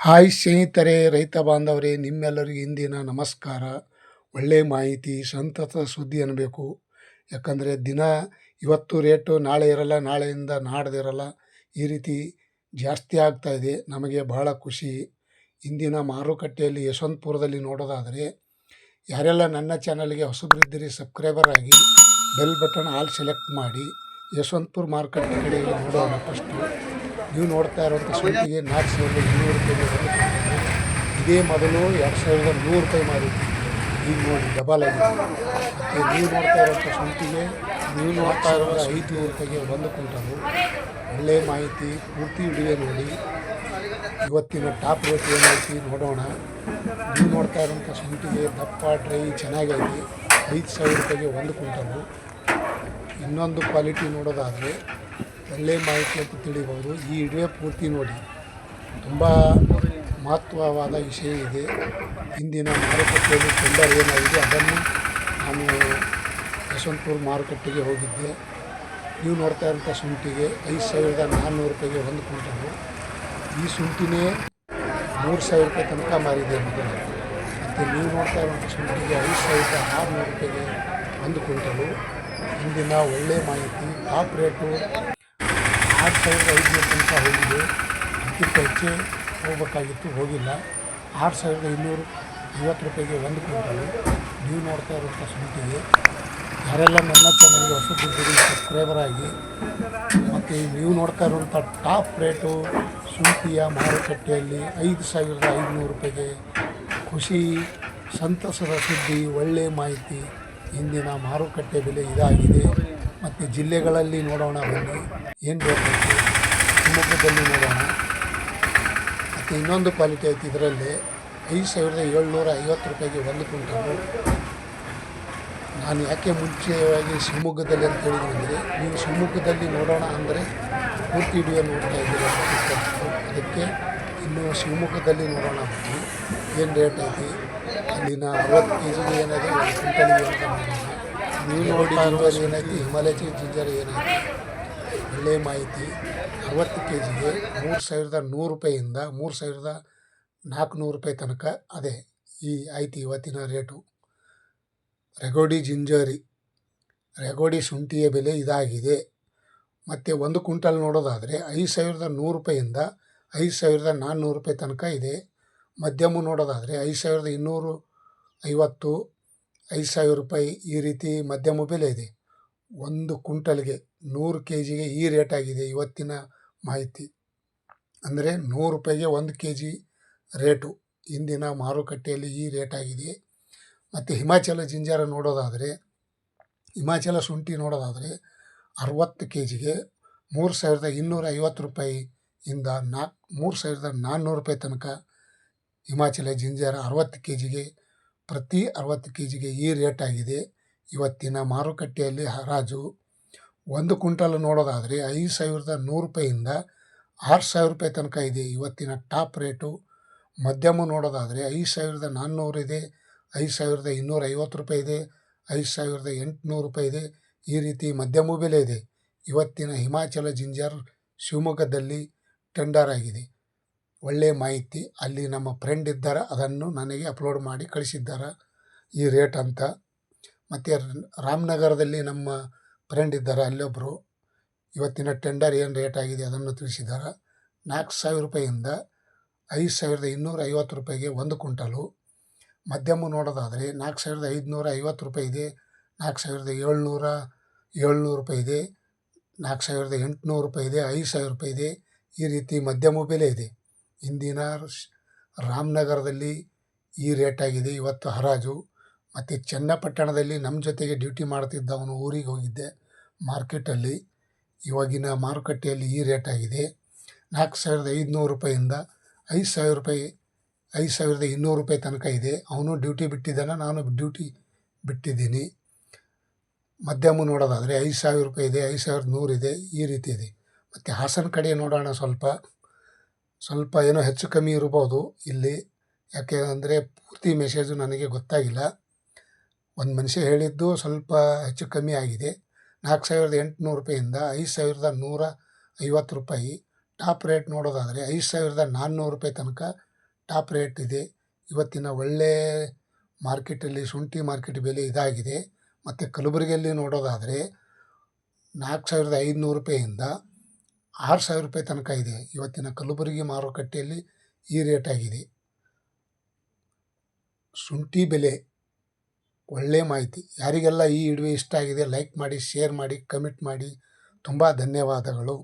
Hi ಸ್ನೇಹಿತರೆ, ರೈತ ಬಾಂಧವರೇ, ನಿಮ್ಮೆಲ್ಲರಿಗೂ ಇಂದಿನ ನಮಸ್ಕಾರ. ಒಳ್ಳೆಯ ಮಾಹಿತಿ ಸಂತತ ಸುದ್ದಿ ಅನ್ನಬೇಕು ಯಾಕಂದರೆ ದಿನ ಇವತ್ತು ರೇಟು ನಾಳೆ ಇರಲ್ಲ, ನಾಳೆಯಿಂದ ನಾಡ್ದಿರಲ್ಲ ಈ ರೀತಿ ಜಾಸ್ತಿ ಆಗ್ತಾ ಇದೆ. ನಮಗೆ ಬಹಳ ಖುಷಿ. ಇಂದಿನ ಮಾರುಕಟ್ಟೆಯಲ್ಲಿ ಯಶವಂತಪುರದಲ್ಲಿ ನೋಡೋದಾದರೆ, ಯಾರೆಲ್ಲ ನನ್ನ ಚಾನಲ್ಗೆ ಹೊಸಬರಿದ್ದೀರಿ, ಸಬ್ಸ್ಕ್ರೈಬರ್ ಆಗಿ ಬೆಲ್ ಬಟನ್ ಆಲ್ ಸೆಲೆಕ್ಟ್ ಮಾಡಿ. ಯಶವಂತಪುರ ಮಾರುಕಟ್ಟೆ ಕಡೆಗೆ ನೋಡೋಣ ಫಸ್ಟು. ನೀವು ನೋಡ್ತಾ ಇರುವಂಥ ಶುಂಠಿಗೆ ನಾಲ್ಕು ಸಾವಿರದ ಇನ್ನೂರು ರೂಪಾಯಿ ಇದೇ ಮೊದಲು ಎರಡು ಸಾವಿರದ ನೂರು ರೂಪಾಯಿ ಮಾಡಿ ಈಗ ನೋಡಿ ಡಬಲ್ ಆಗಿದೆ. ನೀವು ನೋಡ್ತಾ ಇರುವಂಥ ಶುಂಠಿಗೆ ನೀವು ನೋಡ್ತಾ ಇರೋ ಐದುನೂರು ರೂಪಾಯಿಗೆ ಒಂದು ಕುಂಟಲು ಒಳ್ಳೆಯ ಮಾಹಿತಿ, ಪೂರ್ತಿ ವಿಡಿಯೋ ನೋಡಿ. ಇವತ್ತಿನ ಟಾಪ್ ರೇಟ್ ಏನೈತಿ ನೋಡೋಣ. ನೀವು ನೋಡ್ತಾ ಇರುವಂಥ ಶುಂಠಿಗೆ ದಪ್ಪ, ಡ್ರೈ, ಚೆನ್ನಾಗೈತಿ. ಐದು ಸಾವಿರ ರೂಪಾಯಿಗೆ ಒಂದು ಕುಂಟಲು ಇನ್ನೊಂದು ಕ್ವಾಲಿಟಿ ನೋಡೋದಾದರೆ ಒಳ್ಳೆಯ ಮಾಹಿತಿ ಅಂತ ತಿಳಿಬೋದು ಈ ಇಡೀ ಪೂರ್ತಿ ನೋಡಿ. ತುಂಬ ಮಹತ್ವವಾದ ವಿಷಯ ಇದೆ. ಇಂದಿನ ಮಾರುಕಟ್ಟೆಯಲ್ಲಿ ಟೆಂಡರ್ ಏನಾಗಿದೆ ಅದನ್ನು ನಾನು ಯಶವಂತಪುರ ಮಾರುಕಟ್ಟೆಗೆ ಹೋಗಿದ್ದೆ. ನೀವು ನೋಡ್ತಾ ಇರೋಂಥ ಶುಂಠಿಗೆ ಐದು ಸಾವಿರದ ನಾನ್ನೂರು ರೂಪಾಯಿಗೆ ಒಂದು ಕ್ವಿಂಟಲು. ಈ ಶುಂಠಿನೇ ಮೂರು ಸಾವಿರ ರೂಪಾಯಿ ತನಕ ಮಾರಿದೆ ಮೊದಲು ಮತ್ತು ನೀವು ನೋಡ್ತಾ ಇರುವಂಥ ಶುಂಠಿಗೆ ಐದು ಸಾವಿರದ ಆರುನೂರು ರೂಪಾಯಿಗೆ ಒಂದು ಕ್ವಿಂಟಲು. ಇಂದಿನ ಒಳ್ಳೆಯ ಮಾಹಿತಿ. ಟಾಪ್ ರೇಟು ಆರು ಸಾವಿರದ ಐದುನೂರು ತನಕ ಹೋಗಿದೆ. ಅದಕ್ಕಿಂತ ಹೆಚ್ಚೇ ಹೋಗಬೇಕಾಗಿತ್ತು, ಹೋಗಿಲ್ಲ. ಆರು ಸಾವಿರದ ಇನ್ನೂರು ಐವತ್ತು ರೂಪಾಯಿಗೆ ಒಂದು ಕ್ವಿಂಟಲು. ನೀವು ನೋಡ್ತಾ ಇರುವಂಥ ಸುದ್ದಿಗೆ ಯಾರೆಲ್ಲ ನನ್ನ ಚಾನಲ್ಗೆ ಹೊಸದಿದ್ದೀರಿ ಸಬ್ಸ್ಕ್ರೈಬರ್ ಆಗಿ, ಮತ್ತು ನೀವು ನೋಡ್ತಾ ಇರುವಂಥ ಟಾಪ್ ರೇಟು ಶುಂಠಿಯ ಮಾರುಕಟ್ಟೆಯಲ್ಲಿ ಐದು ಸಾವಿರದ ಐದುನೂರು ರೂಪಾಯಿಗೆ ಖುಷಿ, ಸಂತಸದ ಸುದ್ದಿ ಒಳ್ಳೆಯ ಮಾಹಿತಿ ಇಂದಿನ ಮಾರುಕಟ್ಟೆ ಬೆಲೆ ಇದಾಗಿದೆ. ಮತ್ತು ಜಿಲ್ಲೆಗಳಲ್ಲಿ ನೋಡೋಣ ಬನ್ನಿ. ಏನು ಬೇಕು? ಶಿವಮೊಗ್ಗದಲ್ಲಿ ನೋಡೋಣ. ಮತ್ತು ಇನ್ನೊಂದು ಕ್ವಾಲಿಟಿ ಐತಿ ಇದರಲ್ಲಿ ಐದು ಸಾವಿರದ ಏಳ್ನೂರ ಐವತ್ತು ರೂಪಾಯಿಗೆ ಒಂದು ಕ್ವಿಂಟಲು. ನಾನು ಯಾಕೆ ಮುಂಚೆಯಾಗಿ ಶಿವಮೊಗ್ಗದಲ್ಲಿ ಅಂತ ಹೇಳಿದ್ರು ಅಂದರೆ, ನೀವು ಶಿವಮೊಗ್ಗದಲ್ಲಿ ನೋಡೋಣ ಅಂದರೆ ಪೂರ್ತಿ ವಿಡಿಯೋ ನೋಡ್ತಾ ಇದ್ದೀರ. ಅದಕ್ಕೆ ಇನ್ನು ಶಿವಮೊಗ್ಗದಲ್ಲಿ ನೋಡೋಣ ಏನು ರೇಟ್ ಐತಿ? ಅಲ್ಲಿನ ಅರವತ್ತು ಕೆ ಜಿಗೆ ಒಂದು ಕ್ವಿಂಟಲ್ಗೆ ಅಂತ ನೀವು ನೋಡಿ ಅರವತ್ತು ಏನೈತಿ? ಹಿಮಾಲಯ ಜಿಂಜರ್ ಏನೈತಿ ಒಳ್ಳೆಯ ಮಾಹಿತಿ. ಅರವತ್ತು ಕೆ ಜಿಗೆ ಮೂರು ಸಾವಿರದ ನೂರು ರೂಪಾಯಿಯಿಂದ ಮೂರು ಸಾವಿರದ ನಾಲ್ಕುನೂರು ರೂಪಾಯಿ ತನಕ. ಅದೇ ಈ ಆಯ್ತು ಇವತ್ತಿನ ರೇಟು. ರೆಗೋಡಿ ಜಿಂಜರಿ. ರೆಗೋಡಿ ಶುಂಠಿಯ ಬೆಲೆ ಇದಾಗಿದೆ. ಮತ್ತು ಒಂದು ಕ್ವಿಂಟಲ್ ನೋಡೋದಾದರೆ ಐದು ಸಾವಿರದ ನೂರು ರೂಪಾಯಿಂದ ಐದು ಸಾವಿರದ ನಾನ್ನೂರು ರೂಪಾಯಿ ತನಕ ಇದೆ. ಮಧ್ಯಮ ನೋಡೋದಾದರೆ ಐದು ಸಾವಿರದ ಇನ್ನೂರು ಐವತ್ತು, ಐದು ಸಾವಿರ ರೂಪಾಯಿ ಈ ರೀತಿ ಮಧ್ಯಮ ಬೆಲೆ ಇದೆ. ಒಂದು ಕುಂಟಲ್ಗೆ ನೂರು ಕೆ ಜಿಗೆ ಈ ರೇಟ್ ಆಗಿದೆ ಇವತ್ತಿನ ಮಾಹಿತಿ. ಅಂದರೆ ನೂರು ರೂಪಾಯಿಗೆ ಒಂದು ಕೆ ಜಿ ರೇಟು ಇಂದಿನ ಮಾರುಕಟ್ಟೆಯಲ್ಲಿ ಈ ರೇಟ್ ಆಗಿದೆ. ಮತ್ತು ಹಿಮಾಚಲ ಜಿಂಜರ ನೋಡೋದಾದರೆ, ಹಿಮಾಚಲ ಶುಂಠಿ ನೋಡೋದಾದರೆ ಅರವತ್ತು ಕೆ ಜಿಗೆ ಮೂರು ಸಾವಿರದ ಇನ್ನೂರ ಐವತ್ತು ರೂಪಾಯಿಯಿಂದ ನಾಲ್ಕು ಮೂರು ಸಾವಿರದ ನಾನ್ನೂರು ರೂಪಾಯಿ ತನಕ ಹಿಮಾಚಲ ಜಿಂಜರ್ ಅರವತ್ತು ಕೆ ಜಿಗೆ ಪ್ರತಿ ಅರವತ್ತು ಕೆ ಜಿಗೆ ಈ ರೇಟ್ ಆಗಿದೆ. ಇವತ್ತಿನ ಮಾರುಕಟ್ಟೆಯಲ್ಲಿ ಹರಾಜು. ಒಂದು ಕ್ವಿಂಟಲ್ ನೋಡೋದಾದರೆ ಐದು ಸಾವಿರದ ನೂರು ರೂಪಾಯಿಯಿಂದ ಆರು ಸಾವಿರ ರೂಪಾಯಿ ತನಕ ಇದೆ. ಇವತ್ತಿನ ಟಾಪ್ ರೇಟು. ಮಧ್ಯಮ ನೋಡೋದಾದರೆ ಐದು ಸಾವಿರದ ನಾನ್ನೂರು ಇದೆ. ಐದು ಸಾವಿರದ ಇನ್ನೂರ ಐವತ್ತು ರೂಪಾಯಿ ಇದೆ. ಐದು ಸಾವಿರದ ಎಂಟುನೂರು ರೂಪಾಯಿ ಇದೆ. ಈ ರೀತಿ ಮಧ್ಯಮ ಬೆಲೆ ಇದೆ. ಇವತ್ತಿನ ಹಿಮಾಚಲ ಜಿಂಜರ್ ಶಿವಮೊಗ್ಗದಲ್ಲಿ ಟೆಂಡರ್ ಆಗಿದೆ. ಒಳ್ಳೆಯ ಮಾಹಿತಿ, ಅಲ್ಲಿ ನಮ್ಮ ಫ್ರೆಂಡ್ ಇದ್ದಾರೆ, ಅದನ್ನು ನನಗೆ ಅಪ್ಲೋಡ್ ಮಾಡಿ ಕಳಿಸಿದ್ದಾರೆ ಈ ರೇಟ್ ಅಂತ. ಮತ್ತು ರಾಮನಗರದಲ್ಲಿ ನಮ್ಮ ಫ್ರೆಂಡ್ ಇದ್ದಾರೆ ಅಲ್ಲೊಬ್ಬರು ಇವತ್ತಿನ ಟೆಂಡರ್ ಏನು ರೇಟ್ ಆಗಿದೆ ಅದನ್ನು ತಿಳಿಸಿದ್ದಾರೆ ನಾಲ್ಕು ಸಾವಿರ ರೂಪಾಯಿಯಿಂದ ಐದು ಸಾವಿರದ ಇನ್ನೂರ ಐವತ್ತು ರೂಪಾಯಿಗೆ ಒಂದು ಕ್ವಿಂಟಲು. ಮಧ್ಯಮ ನೋಡೋದಾದರೆ ನಾಲ್ಕು ಸಾವಿರದ ಐದುನೂರ ಐವತ್ತು ರೂಪಾಯಿ ಇದೆ ನಾಲ್ಕು ಸಾವಿರದ ಏಳ್ನೂರ ಏಳ್ನೂರು ರೂಪಾಯಿ ಇದೆ ನಾಲ್ಕು ಸಾವಿರದ ಎಂಟುನೂರು ರೂಪಾಯಿ ಇದೆ ಐದು ಸಾವಿರ ರೂಪಾಯಿ ಇದೆ ಈ ರೀತಿ ಮಧ್ಯಮ ಬೆಲೆ ಇದೆ. ಇಂದಿನ ರಾಮನಗರದಲ್ಲಿ ಈ ರೇಟ್ ಆಗಿದೆ. ಇವತ್ತು ಹರಾಜು. ಮತ್ತು ಚನ್ನಪಟ್ಟಣದಲ್ಲಿ ನಮ್ಮ ಜೊತೆಗೆ ಡ್ಯೂಟಿ ಮಾಡ್ತಿದ್ದವನು ಊರಿಗೆ ಹೋಗಿದ್ದೆ ಮಾರ್ಕೆಟಲ್ಲಿ. ಇವಾಗಿನ ಮಾರುಕಟ್ಟೆಯಲ್ಲಿ ಈ ರೇಟ್ ಆಗಿದೆ. ನಾಲ್ಕು ಸಾವಿರದ ಐದುನೂರು ರೂಪಾಯಿಂದ ಐದು ಸಾವಿರ ರೂಪಾಯಿ, ಐದು ಸಾವಿರದ ಇನ್ನೂರು ರೂಪಾಯಿ ತನಕ ಇದೆ. ಅವನು ಡ್ಯೂಟಿ ಬಿಟ್ಟಿದ್ದಾನೆ, ನಾನು ಡ್ಯೂಟಿ ಬಿಟ್ಟಿದ್ದೀನಿ. ಮಧ್ಯಮ ನೋಡೋದಾದರೆ ಐದು ಸಾವಿರ ರೂಪಾಯಿ ಇದೆ, ಐದು ಸಾವಿರದ ನೂರು ಇದೆ, ಈ ರೀತಿ ಇದೆ. ಮತ್ತು ಹಾಸನ ಕಡೆ ನೋಡೋಣ ಸ್ವಲ್ಪ. ಸ್ವಲ್ಪ ಏನೋ ಹೆಚ್ಚು ಕಮ್ಮಿ ಇರ್ಬೋದು ಇಲ್ಲಿ. ಯಾಕೆ ಅಂದರೆ ಪೂರ್ತಿ ಮೆಸೇಜು ನನಗೆ ಗೊತ್ತಾಗಿಲ್ಲ. ಒಂದು ಮನುಷ್ಯ ಹೇಳಿದ್ದು ಸ್ವಲ್ಪ ಹೆಚ್ಚು ಕಮ್ಮಿ ಆಗಿದೆ. ನಾಲ್ಕು ಸಾವಿರದ ಎಂಟುನೂರು ರೂಪಾಯಿಂದ ಐದು ಸಾವಿರದ ನೂರ ಐವತ್ತು ರೂಪಾಯಿ. ಟಾಪ್ ರೇಟ್ ನೋಡೋದಾದರೆ ಐದು ಸಾವಿರದ ನಾನ್ನೂರು ರೂಪಾಯಿ ತನಕ ಟಾಪ್ ರೇಟ್ ಇದೆ. ಇವತ್ತಿನ ಒಳ್ಳೆ ಮಾರ್ಕೆಟಲ್ಲಿ ಶುಂಠಿ ಮಾರ್ಕೆಟ್ ಬೆಲೆ ಇದಾಗಿದೆ. ಮತ್ತು ಕಲಬುರಗಿಯಲ್ಲಿ ನೋಡೋದಾದರೆ ನಾಲ್ಕು ಸಾವಿರದ ಐದುನೂರು ರೂಪಾಯಿಂದ ಆರು ಸಾವಿರ ರೂಪಾಯಿ ತನಕ ಇದೆ. ಇವತ್ತಿನ ಕಲಬುರಗಿ ಮಾರುಕಟ್ಟೆಯಲ್ಲಿ ಈ ರೇಟ್ ಆಗಿದೆ. ಶುಂಠಿ ಬೆಲೆ ಒಳ್ಳೆಯ ಮಾಹಿತಿ. ಯಾರಿಗೆಲ್ಲ ಈ ವಿಡಿಯೋ ಇಷ್ಟ ಆಗಿದೆ ಲೈಕ್ ಮಾಡಿ ಶೇರ್ ಮಾಡಿ ಕಮೆಂಟ್ ಮಾಡಿ, ತುಂಬ ಧನ್ಯವಾದಗಳು.